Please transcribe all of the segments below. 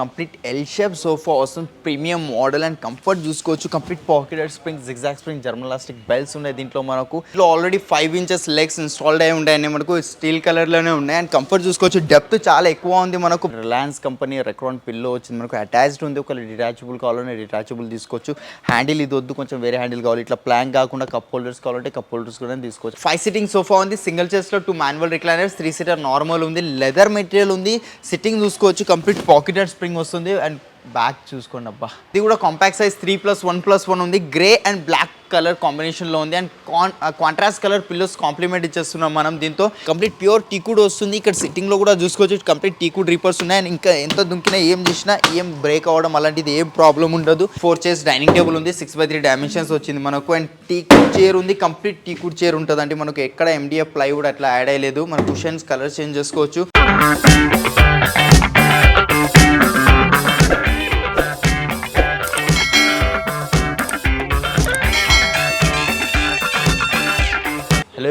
Complete L shape sofa వస్తుంది premium model and comfort చూసుకోవచ్చు complete pocketed spring zigzag spring జర్మలాస్టిక్ belts ఉన్నాయి దీంట్లో మనకు ఇట్లా already five inches legs installed అయి ఉంటాయని మనకు స్టీల్ కలర్లోనే ఉన్నాయి అండ్ కంఫర్ట్ చూసుకోవచ్చు డెప్త్ చాలా ఎక్కువ ఉంది మనకు. రిలయన్స్ కంపెనీ రెక్రాన్ పిల్లో వచ్చింది మనకు అటాచ్డ్ ఉంది ఒకవేళ డిటాచబుల్ కావాలంటే డిటాచబుల్ తీసుకోవచ్చు. హ్యాండిల్ ఇది వద్దు కొంచెం వేరే హ్యాండిల్ కావాలి ఇట్లా ప్లాన్ కాకుండా కప్ హోల్డర్స్ కావాలంటే కప్ హోల్డర్స్ కూడా తీసుకోవచ్చు. ఫైవ్ సిట్టింగ్ సోఫా ఉంది సింగిల్లో two manual recliners three seater normal ఉంది లెదర్ మెటీరియల్ ఉంది సిట్టింగ్ చూసుకోవచ్చు కంప్లీట్ పాకెటెడ్ స్ప్రింగ్ వస్తుంది అండ్ బ్యాక్ చూసుకోండి అబ్బా. ఇది కూడా compact size three plus one plus one ఉంది. గ్రే అండ్ బ్లాక్ కలర్ కాంబినేషన్లో ఉంది. And con contrast colour pillows complement ఇచ్చేస్తున్నాం మనం దీంతో. కంప్లీట్ ప్యూర్ టీకుడ్ వస్తుంది. ఇక్కడ సిట్టింగ్లో కూడా చూసుకోవచ్చు. కంప్లీట్ టీకుడ్ రీపర్స్ ఉన్నాయి. అండ్ ఇంకా ఎంత దుంకినా ఏం చేసినా ఏం బ్రేక్ అవ్వడం అలాంటిది ఏం ప్రాబ్లం ఉండదు. ఫోర్ చైర్స్ డైనింగ్ టేబుల్ ఉంది. సిక్స్ బై త్రీ డైమెన్షన్స్ వచ్చింది మనకు. అండ్ టీకుడ్ చైర్ ఉంది. కంప్లీట్ టీకుడ్ చైర్ ఉంటుందండి మనకు. ఎక్కడ ఎండిఎఫ్ ప్లైవుడ్ అట్లా యాడ్ అయ్యలేదు. మన కుషన్స్ కలర్ చేంజ్ చేసుకోవచ్చు.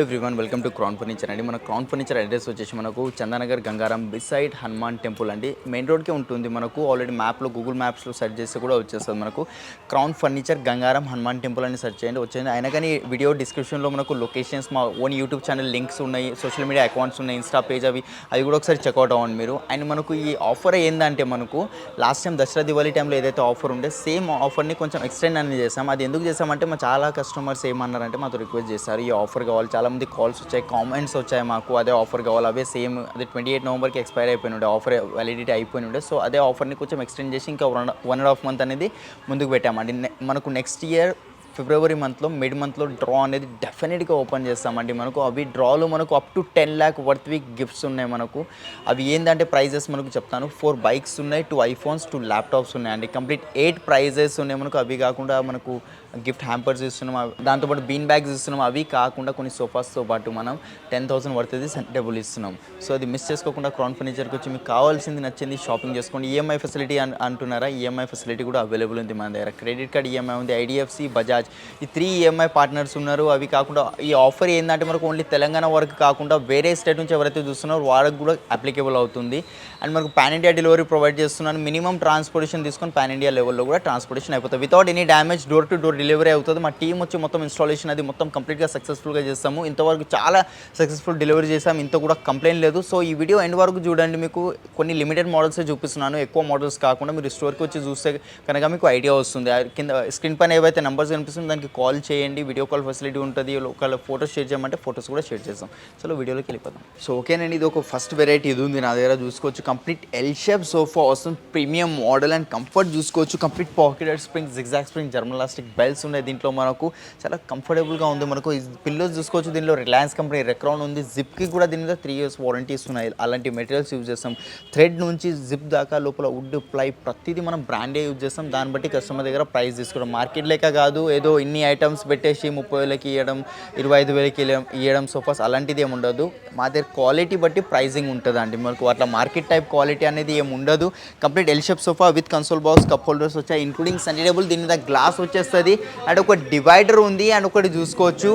Everyone welcome to Crown Furniture అండి మన క్రౌన్ ఫర్నిచర్ అడ్రస్ వచ్చేసి మనకు చందానగర్ గంగారం బిసైడ్ హనుమాన్ టెంపుల్ అండి. మెయిన్ రోడ్కే ఉంటుంది. మనకు ఆల్రెడీ మ్యాప్లో గూగుల్ మ్యాప్స్లో సెర్చ్ చేస్తే కూడా వచ్చేస్తుంది మనకు. Crown Furniture Gangaram Hanuman temple అని సెర్చ్ చేయండి. వచ్చేది అయినా కానీ వీడియో డిస్క్రిప్షన్లో మనకు లొకేషన్స్ మా ఓన్ యూట్యూబ్ ఛానల్ లింక్స్ ఉన్నాయి. సోషల్ మీడియా అకౌంట్స్ ఉన్నాయి. ఇన్స్టా పేజ్ అవి. అది కూడా ఒకసారి చెక్అవుట్ అవ్వండి మీరు. అండ్ మనకు ఈ ఆఫర్ ఏంటంటే మనకు లాస్ట్ టైం దసరా దివాళీ టైంలో ఏదైతే ఆఫర్ ఉండే సేమ్ ఆఫర్ని కొంచెం ఎక్స్టెండ్ అనేది చేసాం అది ఎందుకు చేసామంటే మా చాలా కస్టమర్స్ ఏమన్నారంటే మాతో రిక్వెస్ట్ చేశారు. ఈ ఆఫర్ కావాలి చాలా చాలామంది కాల్స్ వచ్చాయి కామెంట్స్ వచ్చాయి మాకు. అదే ఆఫర్ కావాలి. అవే సేమ్ అదే ట్వంటీ ఎయిట్ నవంబర్కి ఎక్స్పైర్ అయిపోయి ఉండే. ఆఫర్ వ్యాలిడిటీ అయిపోయి ఉండే. సో అదే ఆఫర్ని కొంచెం ఎక్స్టెండ్ చేసి ఇంకా one one and half month అనేది ముందుకు పెట్టామండి. నె- మనకు నెక్స్ట్ ఇయర్ ఫిబ్రవరి మంత్లో మిడ్ మంత్లో డ్రా అనేది డెఫినెట్గా ఓపెన్ చేస్తామండి. మనకు అవి డ్రాలో మనకు up to ten lakh worth week gifts ఉన్నాయి మనకు. అవి ఏంటంటే ప్రైజెస్ మనకు చెప్తాను. ఫోర్ బైక్స్ ఉన్నాయి టూ ఐఫోన్స్ టూ ల్యాప్టాప్స్ ఉన్నాయండి. కంప్లీట్ ఎయిట్ ప్రైజెస్ ఉన్నాయి మనకు. అవి కాకుండా మనకు గిఫ్ట్ హ్యాంపర్స్ ఇస్తున్నాం దాంతోపాటు బీన్ బ్యాగ్స్ ఇస్తున్నాం అవి కాకుండా కొన్ని సోఫాస్తో పాటు మనం టెన్ థౌసండ్ వర్తది టేబుల్ ఇస్తున్నాం. సో అది మిస్ చేసుకోకుండా క్రౌన్ ఫర్నిచర్కి వచ్చి మీకు కావాల్సింది నచ్చింది షాపింగ్ చేసుకోండి. ఈఎంఐ ఫెసిలిటీ అని అంటున్నారా? ఈఎంఐ ఫెసిలిటీ కూడా అవైలబుల్ ఉంది మన దగ్గర. క్రెడిట్ కార్డ్ ఈఎంఐ ఉంది ఐడిఎఫ్సి బజాజ్ ఈ త్రీ ఈఎంఐ పార్ట్నర్స్ ఉన్నారు. అవి కాకుండా ఈ ఆఫర్ ఏంటంటే మనకు ఓన్లీ తెలంగాణ వరకు కాకుండా వేరే స్టేట్ నుంచి ఎవరైతే చూస్తున్నారో వాళ్ళకి కూడా అప్లికేబుల్ అవుతుంది. అండ్ మనకు పాన్ ఇండియా డెలివరీ ప్రొవైడ్ చేస్తున్నాను. మినిమం ట్రాన్స్పోర్టేషన్ తీసుకొని పాన్ ఇండియా లెవెల్లో కూడా ట్రాన్స్పోర్టేషన్ అయిపోతుంది. Without any damage door to door delivery అవుతుంది. మా టీం వచ్చి మొత్తం ఇన్స్టాలేషన్ అది మొత్తం కంప్లీట్గా సక్సెస్ఫుల్గా చేస్తాము. ఇంతవరకు చాలా సక్సెస్ఫుల్ డెలివరీ చేసాము ఇంత కూడా కంప్లైంట్ లేదు. సో ఈ వీడియో ఎండ్ వరకు చూడండి మీకు. కొన్ని లిమిటెడ్ మోడల్స్ చూపిస్తున్నాను. ఎక్కువ మోడల్స్ కాకుండా మీరు స్టోర్కి వచ్చి చూస్తే కనుక మీకు ఐడియా వస్తుంది. కింద స్క్రీన్ పైన ఏవైతే నెంబర్స్ కనిపిస్తుందో దానికి కాల్ చేయండి. వీడియో కాల్ ఫెసిలిటీ ఉంటుంది. ఒకవేళ ఫోటోస్ షేర్ చేయమంటే ఫోటోస్ కూడా షేర్ చేస్తాం. సో వీడియోలోకి వెళ్ళిపోతాం సో ఓకేనండి. ఇది ఒక ఫస్ట్ వెరైటీ ఇది ఉంది. నా దగ్గర చూసుకోవచ్చు. కంప్లీట్ ఎల్ షేప్ సోఫా వస్తుంది ప్రీమియం మోడల్ అండ్ కంఫర్ట్ చూసుకోవచ్చు. Complete pocketed spring zigzag spring జర్మలాస్టిక్ belt belts ఉన్నాయి దీంట్లో మనకు. చాలా కంఫర్టబుల్గా ఉంది మనకు. పిల్లోస్ చూసుకోవచ్చు దీనిలో రిలయన్స్ కంపెనీ రెక్రౌన్ ఉంది. జిప్కి కూడా దీని మీద త్రీ ఇయర్స్ వారంటీస్ ఉన్నాయి అలాంటి మెటీరియల్స్ యూజ్ చేస్తాం. థ్రెడ్ నుంచి జిప్ దాకా లోపల వుడ్ ప్లై ప్రతిదీ మనం బ్రాండే యూజ్ చేస్తాం. దాన్ని బట్టి కస్టమర్ దగ్గర ప్రైస్ తీసుకోవడం. మార్కెట్ లెక్క కాదు. ఏదో ఇన్ని ఐటమ్స్ పెట్టేసి ముప్పై వేలకి ఇవ్వడం ఇరవై ఐదు వేలకి ఇవ్వడం- సోఫాస్ అలాంటిది ఏమి ఉండదు. మా దగ్గర క్వాలిటీ బట్టి ప్రైజింగ్ ఉంటుందండి. మనకు అట్లా మార్కెట్ టైప్ క్వాలిటీ అనేది ఏమి ఉండదు. Complete L shape sofa with console box cup holders వచ్చాయి. ఇంక్లూడింగ్ సన్నీ టేబుల్ దీని మీద గ్లాస్ వచ్చేస్తుంది. అండ్ ఒక డివైడర్ ఉంది అండ్ ఒకటి చూసుకోవచ్చు.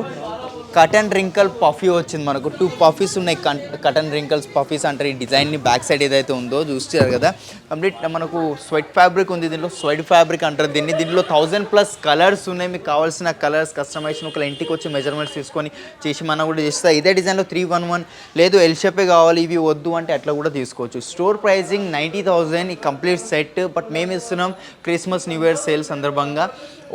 కటన్ రింకల్ పఫీ వచ్చింది మనకు. టూ పఫీస్ ఉన్నాయి. కటన్ రింకల్స్ పఫీస్ అంటారు ఈ డిజైన్ని బ్యాక్ సైడ్ ఏదైతే ఉందో చూస్తారు కదా. కంప్లీట్ మనకు స్వెట్ ఫ్యాబ్రిక్ ఉంది దీనిలో. స్వెట్ ఫ్యాబ్రిక్ అంటారు దీన్ని. దీనిలో థౌజండ్ ప్లస్ కలర్స్ ఉన్నాయి. మీకు కావాల్సిన కలర్స్ కస్టమైజేషన్ ఒక ఇంటికి వచ్చి మెజర్మెంట్స్ తీసుకొని చేసి మనం కూడా చేస్తా. ఇదే డిజైన్లో త్రీ వన్ వన్. లేదు ఎల్ షేపే కావాలి ఇవి వద్దు అంటే అట్లా కూడా తీసుకోవచ్చు. Store pricing ninety thousand. ఈ కంప్లీట్ సెట్. బట్ మేము ఇస్తున్నాం క్రిస్మస్ న్యూ ఇయర్ సేల్ సందర్భంగా.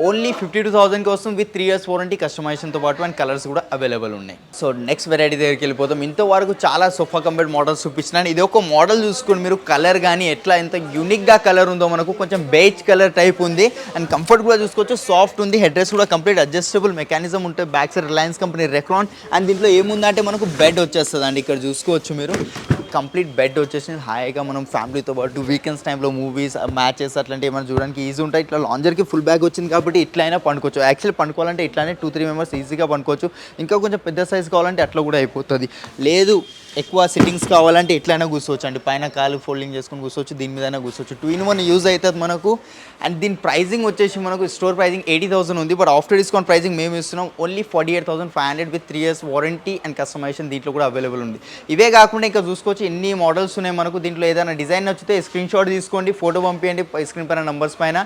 ఓన్లీ ఫిఫ్టీ టూ థౌసండ్కి వస్తుంది విత్ త్రీ ఇయర్స్ వారంటీ కస్టమైజేషన్తో పాటు అండ్ కలర్స్ కూడా అవైలబుల్ ఉన్నాయి. సో నెక్స్ట్ వెరైటీ దగ్గరికి వెళ్ళిపోతాం ఇంతవరకు చాలా సోఫా కంపెనీ మోడల్స్ చూపించినాను ఇది ఒక మోడల్ చూసుకొని మీరు కలర్ కానీ ఎట్లా ఎంత యూనిక్గా కలర్ ఉందో మనకు కొంచెం బేజ్ కలర్ టైప్ ఉంది. అండ్ కంఫర్ట్ కూడా చూసుకోవచ్చు. సాఫ్ట్ ఉంది. హెడ్ రెస్ట్ కూడా కంప్లీట్ అడ్జస్టబుల్ మెకానిజం ఉంటుంది back side Reliance company Recron and దీంట్లో ఏముందంటే మనకు బెడ్ వచ్చేస్తుంది అండి ఇక్కడ చూసుకోవచ్చు మీరు. కంప్లీట్ బెడ్ వచ్చేసి హాయిగా మనం ఫ్యామిలీతో పాటు వీకెండ్స్ టైంలో మూవీస్ మ్యాచెస్ అట్లాంటివి ఏమైనా చూడడానికి ఈజీ ఉంటాయి. ఇట్లా లాంజర్కి ఫుల్ బ్యాగ్ వచ్చింది కాబట్టి కాబట్టి ఇట్లయినా పండుకోవచ్చు. యాక్చువల్లీ పండుకోవాలంటే ఇట్లానే టూ త్రీ మెంబర్స్ ఈజీగా పండుకోవచ్చు. ఇంకా కొంచెం పెద్ద సైజ్ కావాలంటే అట్లా కూడా అయిపోతుంది. లేదు ఎక్కువ సిట్టింగ్స్ కావాలంటే ఎట్లయినా కూర్చోవచ్చు అండి పైన కాలు ఫోల్డింగ్ చేసుకొని కూర్చోవచ్చు దీని మీద కూర్చోవచ్చు. టూ ఇన్ వన్ యూజ్ అవుతుంది మనకు. అండ్ దీని ప్రైజింగ్ వచ్చేసి మనకు స్టోర్ ప్రైజింగ్ ఎయిటీ థౌసండ్ ఉంది. బట్ ఆఫ్టర్ డిస్కౌంట్ ప్రైజింగ్ మేము ఇస్తున్నాం only forty eight thousand five hundred with three years warranty and customization దీంట్లో కూడా అవైలబుల్ ఉంది. ఇవే కాకుండా ఇంకా చూసుకోవచ్చు ఎన్ని మోడల్స్ ఉన్నాయి మనకు. దీంట్లో ఏదైనా డిజైన్ నచ్చితే స్క్రీన్ షాట్ తీసుకోండి ఫోటో పంపించండి స్క్రీన్ పైన నంబర్స్ పైన.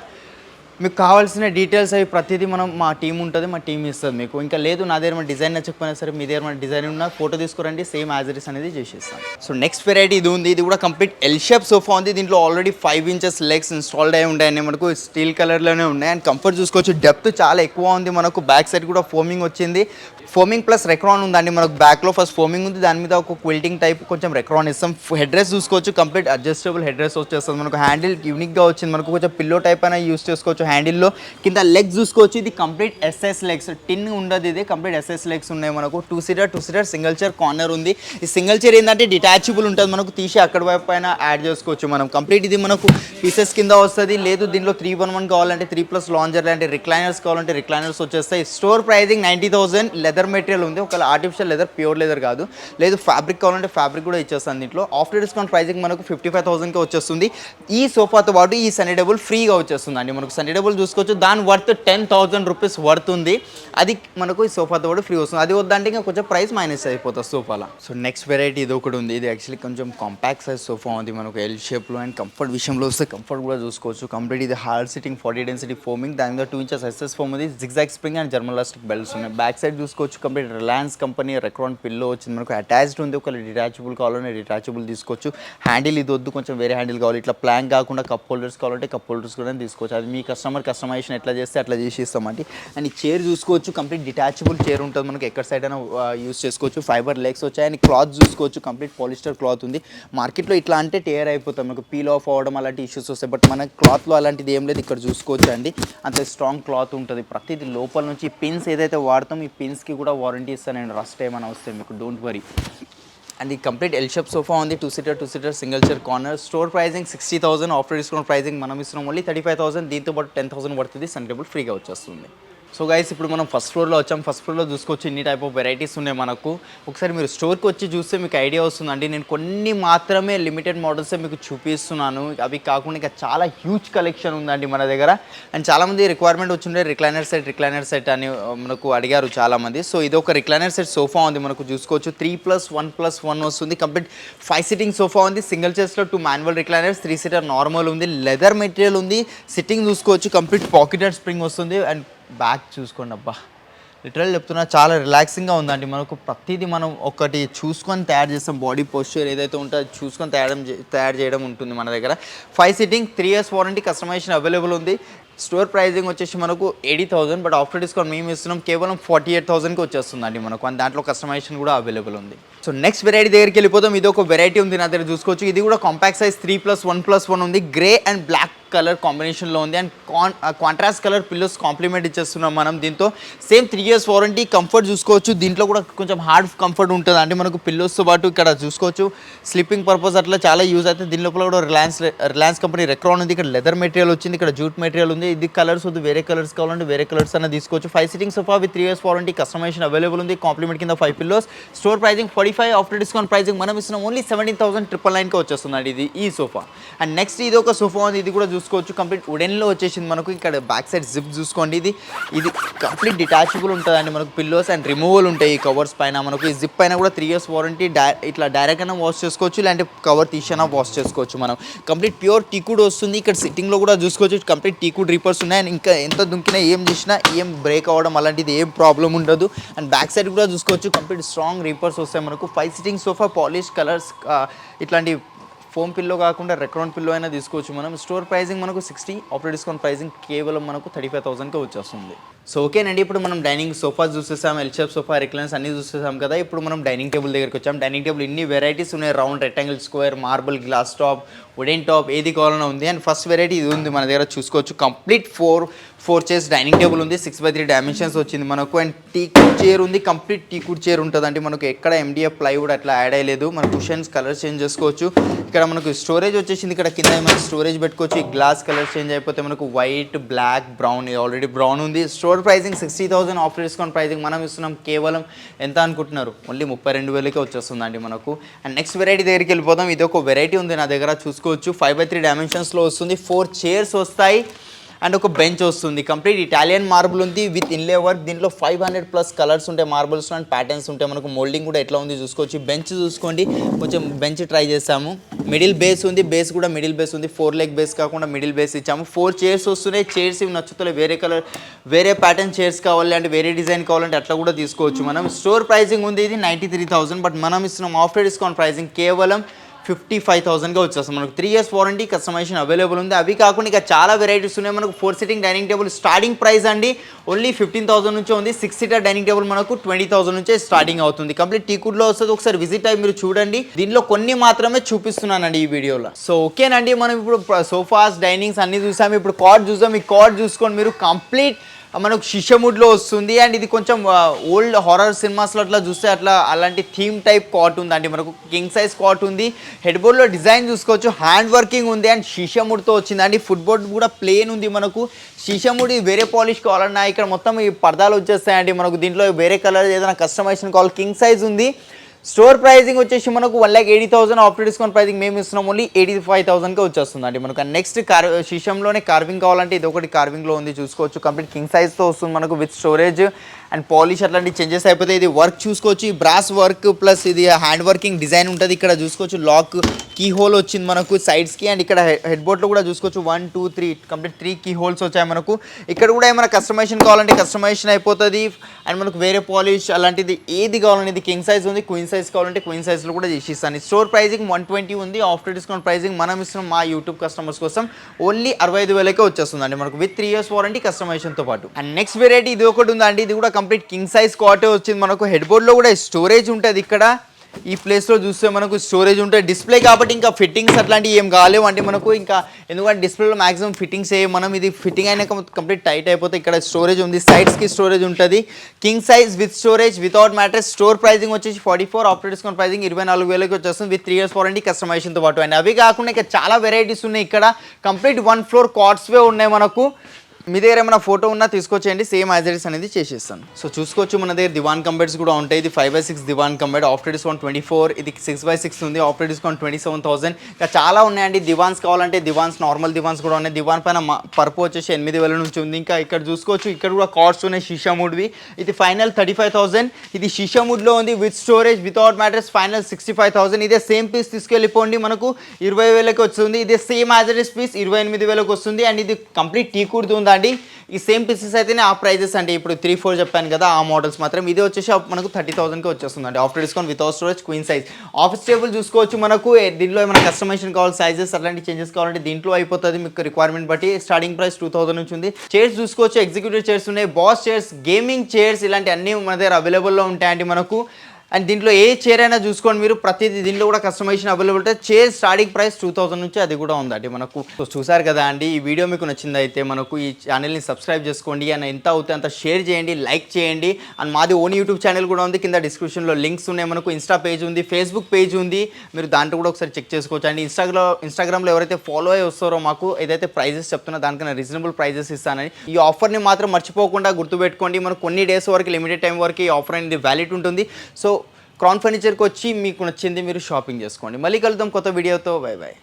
మీకు కావాల్సిన డీటెయిల్స్ అవి ప్రతిదీ మనం మా టీం ఉంటుంది మా టీం ఇస్తుంది మీకు. ఇంకా లేదు నా దగ్గర డిజైన్ నచ్చకపోయినా సరే మీ దగ్గర డిజైన్ ఉన్న ఫోటో తీసుకురండి సేమ్ యాజరీస్ అనేది చేసేస్తాం. సో నెక్స్ట్ వెరైటీ ఇది ఉంది ఇది కూడా కంప్లీట్ ఎల్ షేప్ సోఫా ఉంది. దీంట్లో already five inches legs installed అయి ఉంటాయని మనకు. స్టీల్ కలర్లోనే ఉన్నాయి. అండ్ కంఫర్ట్ చూసుకోవచ్చు డెప్త్ చాలా ఎక్కువ ఉంది మనకు. బ్యాక్ సైడ్ కూడా ఫోమింగ్ వచ్చింది. ఫోమింగ్ ప్లస్ రెక్రాన్ ఉందండి మనకు. బ్యాక్లో ఫస్ట్ ఫోమింగ్ ఉంది. దాని మీద ఒక క్విల్టింగ్ టైప్ కొంచెం రెక్రాన్ ఇస్తాం. హెడ్ డ్రెస్ చూసుకోవచ్చు కంప్లీట్ అడ్జస్టబుల్ హెడ్ డ్రెస్ వచ్చేస్తుంది మనకు. హ్యాండిల్ యూనిక్గా వచ్చింది. మనకు కొంచెం పిల్లో టైప్ అయినా యూస్ చేసుకోవచ్చు. హ్యాండిల్లో కింద లెగ్స్ చూసుకోవచ్చు. ఇది కంప్లీట్ ఎస్ఎస్ లెగ్స్. టిన్ ఉండదు ఇది. కంప్లీట్ ఎస్ఎస్ లెగ్స్ ఉన్నాయి మనకు. Two seater two seater single chair corner ఉంది. ఈ సింగిల్ చైర్ ఏంటంటే డిటాచబుల్ ఉంటుంది. మనకు తీసి అక్కడ వైపు పైన యాడ్ చేసుకోవచ్చు మనం. కంప్లీట్ ఇది మనకు పీసెస్ కింద వస్తుంది. లేదు దీంట్లో త్రీ వన్ వన్ కావాలంటే త్రీ ప్లస్ లాంజర్ లాంటి రిక్లైనర్స్ కావాలంటే రిక్లైనర్స్ వచ్చేస్తాయి. Store pricing ninety thousand leather material ఉంది. ఒకవేళ ఆర్టిఫిషియల్ లెదర్ ప్యూర్ లెదర్ కాదు. లేదు ఫ్యాబ్రిక్ కావాలంటే ఫ్యాబ్రిక్ కూడా ఇచ్చేస్తాను దీంట్లో. ఆఫ్టర్ డిస్కౌంట్ ప్రైజింగ్ మనకు ఫిఫ్టీ ఫైవ్ థౌసండ్కి వచ్చేస్తుంది. ఈ సోఫాతో పాటు ఈ సనీ ఫ్రీగా వచ్చేస్తుంది అండి మనకు సనీ డబుల్ చూసుకోవచ్చు. దాని worth ten thousand rupees worth ఉంది అది మనకు ఈ సోఫాతో కూడా ఫ్రీ వస్తుంది. అది వద్దంటే ఇంకా కొంచెం ప్రైస్ మైనస్ అయిపోతుంది సోఫాలో. సో నెక్స్ట్ వెరైటీ ఇది ఒకటి ఉంది. ఇది యాక్చువల్లీ కొంచెం కాంపాక్ట్ సైజ్ సోఫా ఉంది మనకు. ఎల్ షేప్లో అండ్ కంఫర్ట్ విషయంలో వస్తే కంఫర్ట్ కూడా చూసుకోవచ్చు. కంప్లీట్ ఇది hard sitting forty density foaming దాని మీద టూ ఇంచెస్ ఎస్ఎస్ ఫోమ్ ఉంది. జిగ్జాగ్ స్ప్రింగ్ అండ్ జర్మలాస్టిక్ బెల్ట్స్ ఉన్నాయి. బ్యాక్ సైడ్ చూసుకోవచ్చు. Complete Reliance company Recron pillow వచ్చింది మనకు. అటాచ్డ్ ఉంది. ఒకవేళ డిటాచబుల్ కావాలంటే డిటాచబుల్ తీసుకోవచ్చు. హ్యాండిల్ ఇది వద్దు. కొంచెం వేరే హ్యాండిల్ కావాలి. ఇట్లా ప్లాన్ కాకుండా కప్ హోల్డర్స్ కావాలంటే కప్ హోల్డర్స్ కూడా తీసుకోవచ్చు. అది మీ కస్టమర్ కస్టమైజేషన్ ఎట్లా చేస్తే అట్లా చేసి ఇస్తామండి అండ్ ఈ చైర్ చూసుకోవచ్చు కంప్లీట్ డిటాచబుల్ చైర్ ఉంటుంది మనకి ఎక్కడ సైడ్ అయినా యూస్ చేసుకోవచ్చు. ఫైబర్ లెగ్స్ వచ్చాయి అండ్ క్లాత్ చూసుకోవచ్చు కంప్లీట్ పాలిస్టర్ క్లాత్ ఉంది. మార్కెట్లో ఇట్లా అంటే టేర్ అయిపోతాం మనకు పీల్ ఆఫ్ అవ్వడం అలాంటి ఇష్యూస్ వస్తాయి. బట్ మన క్లాత్లో అలాంటిది ఏం లేదు ఇక్కడ చూసుకోవచ్చు అండి. అంత స్ట్రాంగ్ క్లాత్ ఉంటుంది. ప్రతిదీ లోపల నుంచి పిన్స్ ఏదైతే వాడతాం ఈ పిన్స్కి కూడా వారంటీ ఇస్తానండి. రస్ట్ ఏమైనా వస్తే మీకు డోంట్ వరీ అండ్ ఈ కంప్లీట్ ఎల్ షేప్ సోఫా ఉంది two seater two seater single chair corner store pricing sixty thousand after discount pricing మనం ఇస్తున్నాం. ఓన్లీ థర్టీ ఫైవ్ థౌసండ్ దీంతో పాటు టెన్ థౌసండ్ పడుతుంది. సన్ టేబుల్ ఫ్రీగా వచ్చేస్తుంది. సో గైస్ ఇప్పుడు మనం ఫస్ట్ ఫ్లోర్లో వచ్చాం. ఫస్ట్ ఫ్లోర్లో చూసుకోవచ్చు ఇన్ని టైప్ ఆఫ్ వెరైటీస్ ఉన్నాయి మనకు. ఒకసారి మీరు స్టోర్కి వచ్చి చూస్తే మీకు ఐడియా వస్తుందండి. నేను కొన్ని మాత్రమే లిమిటెడ్ మోడల్సే మీకు చూపిస్తున్నాను. అవి కాకుండా ఇంకా చాలా హ్యూజ్ కలెక్షన్ ఉందండి మన దగ్గర. అండ్ చాలామంది రిక్వైర్మెంట్ వచ్చిండే రిక్లైనర్ సెట్ రిక్లైనర్ సెట్ అని uh, మనకు అడిగారు చాలామంది సో ఇది ఒక రిక్లైనర్ సెట్ సోఫా ఉంది మనకు చూసుకోవచ్చు. Three plus one plus one వస్తుంది. కంప్లీట్ ఫైవ్ సిట్టింగ్ సోఫా ఉంది. Single చైర్స్లో two manual recliners three seater normal ఉంది. లెదర్ మెటీరియల్ ఉంది. సిట్టింగ్ చూసుకోవచ్చు. కంప్లీట్ పాకెటెడ్ స్ప్రింగ్ వస్తుంది. అండ్ బ్యాక్ చూసుకోండి అబ్బా. లిటరల్ చెప్తున్నా చాలా రిలాక్సింగ్గా ఉందండి. మనకు ప్రతిదీ మనం ఒకటి చూసుకొని తయారు చేస్తాం. బాడీ పోస్చర్ ఏదైతే ఉంటుందో చూసుకొని తయారు చే- తయారు చేయడం ఉంటుంది మన దగ్గర. Five sitting three years warranty customisation available ఉంది. స్టోర్ ప్రైజింగ్ వచ్చేసి మనకు eighty thousand but after discount మేము ఇస్తున్నాం కేవలం ఫార్టీ ఎయిట్ థౌసండ్కి వచ్చేస్తుందండి మనకు. అండ్ దాంట్లో కస్టమైజేషన్ కూడా అవైలబుల్ ఉంది. సో నెక్స్ట్ వెరైటీ దగ్గరికి వెళ్ళిపోతాం ఇది ఒక వెరైటీ ఉంది నా దగ్గర చూసుకోవచ్చు. ఇది కూడా compact size three plus one plus one ఉంది. గ్రే అండ్ బ్లాక్ కలర్ కాంబినేషన్లో ఉంది. And con contrast colour pillows complement ఇచ్చేస్తున్నాం మనం దీంతో. Same three years warranty comfort చూసుకోవచ్చు. దీంట్లో కూడా కొంచెం హార్డ్ కంఫర్ట్ ఉంటుంది అంటే మనకు పిల్లోస్తో పాటు ఇక్కడ చూసుకోవచ్చు. స్లీపింగ్ పర్పస్ అట్లా చాలా యూజ్ అవుతుంది. దీని లోపల కూడా రిలయన్స్ రిలయన్స్ కంపెనీ రెక్రాన్ ఉంది. ఇక్కడ లెదర్ మెటీరియల్ వచ్చింది. ఇక్కడ జూట్ మెటీరియల్ ఉంది. ఇది కలర్స్ వద్దు వేరే కలర్స్ కావాలంటే వేరే కలర్స్ అన్న తీసుకోవచ్చు. Five sitting sofa with three years warranty customisation available ఉంది. కాంప్లిమెంట్ కింద five pillows store pricing forty five after discount pricing మనం ఇస్తున్నాం. ఓన్లీ సెవెంటీన్ థౌసండ్ ట్రిపుల్ నైన్కి వచ్చేస్తుందండి ఇది ఈ సోఫా అండ్ నెక్స్ట్ ఇది ఒక సోఫా ఉంది ఇది కూడా చూసుకోవచ్చు. కంప్లీట్ ఉడెన్లో వచ్చేసింది మనకు. ఇక్కడ బ్యాక్ సైడ్ జిప్ చూసుకోండి ఇది. ఇది కంప్లీట్ డిటాచబుల్ ఉంటుందండి మనకు. పిల్లోస్ అండ్ రిమూవల్ ఉంటాయి ఈ కవర్స్ పైన మనకు. ఈ జిప్ పైన కూడా త్రీ ఇయర్స్ వారంటీ ఇట్లా డైరెక్ట్ అయినా వాష్ చేసుకోవచ్చు. లేదంటే కవర్ తీసైనా వాష్ చేసుకోవచ్చు మనం. కంప్లీట్ ప్యూర్ టీకుడ్ వస్తుంది. ఇక్కడ సిట్టింగ్లో కూడా చూసుకోవచ్చు. కంప్లీట్ టీకుడ్ రీపర్స్ ఉన్నాయి. అండ్ ఇంకా ఎంత దుంకినా ఏం చేసినా ఏం బ్రేక్ అవ్వడం అలాంటిది ఏం ప్రాబ్లం ఉండదు. అండ్ బ్యాక్ సైడ్ కూడా చూసుకోవచ్చు. కంప్లీట్ స్ట్రాంగ్ రీపర్స్ వస్తాయి మనకు. Five sitting sofa polish colours ఇట్లాంటి ఫోమ్ పిల్లో కాకుండా రెక్రౌండ్ పిల్లో అయినా తీసుకోవచ్చు మనం. స్టోర్ ప్రైజింగ్ మనకు సిక్స్టీ ఆఫ్టర్ డిస్కౌంట్ ప్రైజింగ్ కేవలం మనకు థర్టీ ఫైవ్ థౌసండ్కి వచ్చేస్తుంది. సో ఓకేనండి ఇప్పుడు మనం డైనింగ్ సోఫా చూసేసాం ఎల్షేప్ సోఫా రిక్లైన్స్ అన్ని చూసేసాం కదా. ఇప్పుడు మనం డైనింగ్ టేబుల్ దగ్గరికి వచ్చాం. డైనింగ్ టేబుల్ ఇన్ని వెరైటీస్ ఉన్నాయి. Round rectangle square marble glass top wooden top ఏది కావాలన్నా ఉంది. అండ్ ఫస్ట్ వెరైటీ ఇది ఉంది మన దగ్గర చూసుకోవచ్చు. Complete four four chairs dining table ఉంది. సిక్స్ బై త్రీ డైమెన్షన్స్ వచ్చింది మనకు. అండ్ టీ చైర్ ఉంది. కంప్లీట్ టీ కుడ్ చైర్ ఉంటుంది అంటే మనకు. ఎక్కడ ఎండిఎఫ్ ప్లైవుడ్ అట్లా యాడ్ అయ్యలేదు. మన కుషన్స్ కలర్ చేంజ్ చేసుకోవచ్చు. ఇక్కడ మనకు స్టోరేజ్ వచ్చేసింది. ఇక్కడ కింద మనకి స్టోరేజ్ పెట్టుకోవచ్చు. ఈ గ్లాస్ కలర్ చేంజ్ అయిపోతే మనకు white black brown already brown ఉంది. Store pricing sixty thousand offer discount pricing మనం ఇస్తున్నాం. కేవలం ఎంత అనుకుంటున్నారు? ఓన్లీ ముప్పై రెండు వేలకే వచ్చేస్తుందండి మనకు. అండ్ నెక్స్ట్ వెరైటీ దగ్గరికి వెళ్ళిపోదాం. ఇది ఒక వెరైటీ ఉంది నా దగ్గర. చూసుకో చూసుకోవచ్చు ఫైవ్ బై త్రీ డైమెన్షన్స్లో వస్తుంది. ఫోర్ చైర్స్ వస్తాయి. అండ్ ఒక బెంచ్ వస్తుంది. కంప్లీట్ ఇటాలియన్ మార్బుల్ ఉంది. విత్ ఇన్లే వర్క్ దీంట్లో ఫైవ్ హండ్రెడ్ ప్లస్ కలర్స్ ఉంటాయి మార్బుల్స్ అండ్ ప్యాటర్న్స్ ఉంటాయి మనకు మోల్డింగ్ కూడా ఎట్లా ఉంది చూసుకోవచ్చు. బెంచ్ చూసుకోండి. కొంచెం బెంచ్ ట్రై చేస్తాము మిడిల్ బేస్ ఉంది. బేస్ కూడా మిడిల్ బేస్ ఉంది. ఫోర్ లెగ్ బేస్ కాకుండా మిడిల్ బేస్ ఇచ్చాము. ఫోర్ చైర్స్ వస్తున్నాయి. చైర్స్ ఇవి నచ్చుతలే. వేరే కలర్ వేరే ప్యాటర్న్ చైర్స్ కావాలి అంటే వేరే డిజైన్ కావాలంటే అట్లా కూడా తీసుకోవచ్చు మనం. స్టోర్ ప్రైసింగ్ ఉంది. ఇది నైంటీ త్రీ థౌసండ్ బట్ మనం ఇస్తున్నాం. ఆఫ్టర్ డిస్కౌంట్ ప్రైసింగ్ కేవలం ఫిఫ్టీ ఫైవ్ థౌసండ్గా వచ్చేస్తుంది మనకు three years warranty customisation available ఉంది. అవి కాకుండా ఇక చాలా వెరైటీస్ ఉన్నాయి. మనకు four seating dining table starting price అండి. ఓన్లీ ఫిఫ్టీన్ థౌసండ్ నుంచి ఉంది. సిక్స్ సీటర్ డైనింగ్ టేబుల్ మనకు ట్వంటీ థౌసండ్ నుంచే స్టార్టింగ్ అవుతుంది. కంప్లీట్ టీకుడ్లో వస్తుంది. ఒకసారి విజిట్ అయ్యి మీరు చూడండి. దీనిలో కొన్ని మాత్రమే చూపిస్తున్నానండి ఈ వీడియోలో. సో ఓకేనండి మనం ఇప్పుడు సోఫాస్ డైనింగ్స్ అన్ని చూసాము. ఇప్పుడు కార్డ్ చూసాం ఈ కార్డ్ చూసుకొని మీరు కంప్లీట్ మనకు శిష్యముడ్లో వస్తుంది. అండ్ ఇది కొంచెం ఓల్డ్ హారర్ సినిమాస్లో అట్లా చూస్తే అట్లా అలాంటి థీమ్ టైప్ కాట్ ఉంది మనకు కింగ్ సైజ్ కాట్ ఉంది. హెడ్ బోర్డ్లో డిజైన్ చూసుకోవచ్చు. హ్యాండ్ వర్కింగ్ ఉంది. అండ్ షిషముడ్తో వచ్చింది అండి ఫుట్ బోర్డ్ కూడా ప్లేన్ ఉంది మనకు. శిష్యముడి వేరే పాలిష్ కావాలన్నా ఇక్కడ మొత్తం ఈ పర్దాలు వచ్చేస్తాయండి. మనకు దీంట్లో వేరే కలర్ ఏదైనా కస్టమైజేషన్ కావాలి. కింగ్ సైజ్ ఉంది. స్టోర్ ప్రైసింగ్ వచ్చేసి మనకు one lakh eighty thousand after discount pricing మేము ఇస్తున్నాం ఓన్లీ ఎయిటీ ఫైవ్ థౌసండ్కి వచ్చేస్తుందండి అండి మనకు నెక్స్ట్ కార్ శిషంలోనే కార్వింగ్ కావాలంటే ఇది ఒకటి కార్వింగ్లో ఉంది చూసుకోవచ్చు. కంప్లీట్ కింగ్ సైజ్తో వస్తుంది మనకు విత్ స్టోరేజ్ అండ్ పాలిష్ అట్లాంటి చేంజెస్ అయిపోతే ఇది వర్క్ చూసుకోవచ్చు. ఈ బ్రాస్ వర్క్ ప్లస్ ఇది హ్యాండ్ వర్కింగ్ డిజైన్ ఉంటుంది. ఇక్కడ చూసుకోవచ్చు లాక్ కీ హోల్ వచ్చింది మనకు సైడ్స్కి అండ్ ఇక్కడ హెడ్ బోర్డ్లో కూడా చూసుకోవచ్చు one two three complete three key holes వచ్చాయి మనకు. ఇక్కడ కూడా ఏమైనా కస్టమైజేషన్ కావాలంటే కస్టమైజేషన్ అయిపోతుంది. అండ్ మనకు వేరే పాలిష్ అలాంటిది ఏది కావాలంటే ఇది కింగ్ సైజ్ ఉంది. క్వీన్ సైజ్ కావాలంటే క్వీన్ సైజ్లో కూడా చేసి ఇస్తాను స్టోర్ ప్రైజింగ్ వన్ ట్వంటీ ఉంది. ఆఫ్టర్ డిస్కౌంట్ ప్రైజింగ్ మనం ఇస్తున్నాం మా యూట్యూబ్ కస్టమర్స్ కోసం. ఓన్లీ అరవై ఐదు వేలకే వచ్చేస్తుందండి మనకు. విత్ త్రీ ఇయర్స్ వారంటీ కస్టమైజేషన్తో పాటు. అండ్ నెక్స్ట్ వెరైటీ ఇది ఒకటి ఉందండి. ఇది కూడా కంప్లీట్ కింగ్ సైజ్ కాటే వచ్చింది. మనకు హెడ్ బోర్డ్లో కూడా స్టోరేజ్ ఉంటుంది ఇక్కడ. ఈ ప్లేస్లో చూస్తే మనకు స్టోరేజ్ ఉంటుంది. డిస్ప్లే కాబట్టి ఇంకా ఫిట్టింగ్స్ అట్లాంటివి ఏం కాలేవు. అంటే మనకు ఇంకా ఎందుకంటే డిస్ప్లేలో మాక్సిమం ఫిట్టింగ్స్ ఏ మనం ఇది ఫిట్టింగ్ అయినాక కంప్లీట్ టైట్ అయిపోతే ఇక్కడ స్టోరేజ్ ఉంది. సైడ్స్కి స్టోరేజ్ ఉంటుంది. King size with storage without mattress store pricing వచ్చేసి forty four after discount pricing ఇరవై నాలుగు వేలకి వచ్చేస్తుంది విత్ త్రీ ఇయర్స్ వారంటీ కస్టమైజేషన్తో పాటు. అండ్ అవి కాకుండా ఇంకా చాలా వెరైటీస్ ఉన్నాయి ఇక్కడ. కంప్లీట్ వన్ ఫ్లోర్ కార్డ్స్వే ఉన్నాయి మనకు. మీ దగ్గర ఏమైనా ఫోటో ఉన్నా తీసుకొచ్చేయండి. సేమ్ యాజరీస్ అనేది చేసేస్తాను. సో చూసుకోవచ్చు మన దగ్గర దివాన్ కంబెడ్స్ కూడా ఉంటాయి. ఇది five by six divan cum bed after discount twenty four ఇది సిక్స్ బై సిక్స్ ఉంది. After discount twenty seven thousand ఇంకా చాలా ఉన్నాయండి. దివాన్స్ కావాలంటే దివాన్స్ నార్మల్ దివాన్స్ కూడా ఉన్నాయి. దివాన్ పైన పరుపు వచ్చేసి ఎనిమిది వేల నుంచి ఉంది. ఇంకా ఇక్కడ చూసుకోవచ్చు ఇక్కడ కూడా కార్డ్స్ ఉన్నాయి. షీషాముడ్వి ఇది ఫైనల్ థర్టీ ఫైవ్ థౌసండ్ ఇది షీషాముడ్లో ఉంది. With storage without mattress final sixty five thousand ఇదే సేమ్ పీస్ తీసుకెళ్ళిపోండి. మనకు ఇరవై వేలకి వస్తుంది ఇదే సేమ్ యాజరీస్ పీస్ ఇరవై ఎనిమిది వేలకు వస్తుంది. అండ్ ఇది కంప్లీట్ టీ కుర్తి అండి. ఈ సేమ్ పీసెస్ అయితేనే ఆ ప్రైజెస్ అంటే ఇప్పుడు త్రీ ఫోర్ చెప్పాను కదా ఆ మోడల్స్ మాత్రం. ఇది వచ్చేసి మనకు థర్టీ థౌసండ్కి వచ్చేస్తుందండి. After discount without storage queen size office table చూసుకోవచ్చు మనకు. దీంట్లో ఏమైనా కస్టమైజేషన్ కావాలి సైజెస్ అలాంటి చేంజెస్ కావాలంటే దీంట్లో అయిపోతుంది మీకు రిక్వైర్మెంట్ బట్టి. స్టార్టింగ్ ప్రైస్ టూ థౌసండ్ నుంచి ఉంది. చైర్స్ చూసుకోవచ్చు ఎగ్జిక్యూటివ్ చైర్స్ ఉన్నాయి. బాస్ చైర్స్ గేమింగ్ చైర్స్ ఇలాంటి అన్ని మన దగ్గర అవైలబుల్లో ఉంటాయండి మనకు. అండ్ దీంట్లో ఏ చైర్ అయినా చూసుకోండి మీరు. ప్రతిదీ దీంట్లో కూడా customisation availability chair chair starting price two thousand నుంచి అది కూడా ఉందండి. మనకు చూసారు కదా అండి ఈ వీడియో మీకు నచ్చిందైతే మనకు ఈ ఛానల్ని సబ్స్క్రైబ్ చేసుకోండి. అండ్ ఎంత అవుతే అంత షేర్ చేయండి లైక్ చేయండి. అండ్ మాది ఓన్ యూట్యూబ్ ఛానల్ కూడా ఉంది. కింద డిస్క్రిప్షన్లో లింక్స్ ఉన్నాయి. మనకు ఇన్స్టా పేజ్ ఉంది ఫేస్బుక్ పేజ్ ఉంది. మీరు దాంట్లో కూడా ఒకసారి చెక్ చేసుకోవచ్చు. అండ్ ఇన్స్టాగ్రామ్ ఇన్స్టాగ్రామ్లో ఎవరైతే ఫాలో అయ్యి వస్తారో మాకు ఏదైతే ప్రైజెస్ చెప్తున్నా దానికన్నా రీజనబుల్ ప్రైజెస్ ఇస్తానని. ఈ ఆఫర్ని మాత్రం మర్చిపోకుండా గుర్తుపెట్టుకోండి. మనకు కొన్ని డేస్ వరకు లిమిటెడ్ టైం వరకు ఈ ఆఫర్ అనేది వ్యాలిడ్ ఉంటుంది. సో క్రాన్ ఫర్నిచర్కి వచ్చి మీకు నచ్చింది మీరు షాపింగ్ చేసుకోండి. మళ్ళీ కలుద్దాం కొత్త వీడియోతో బై బాయ్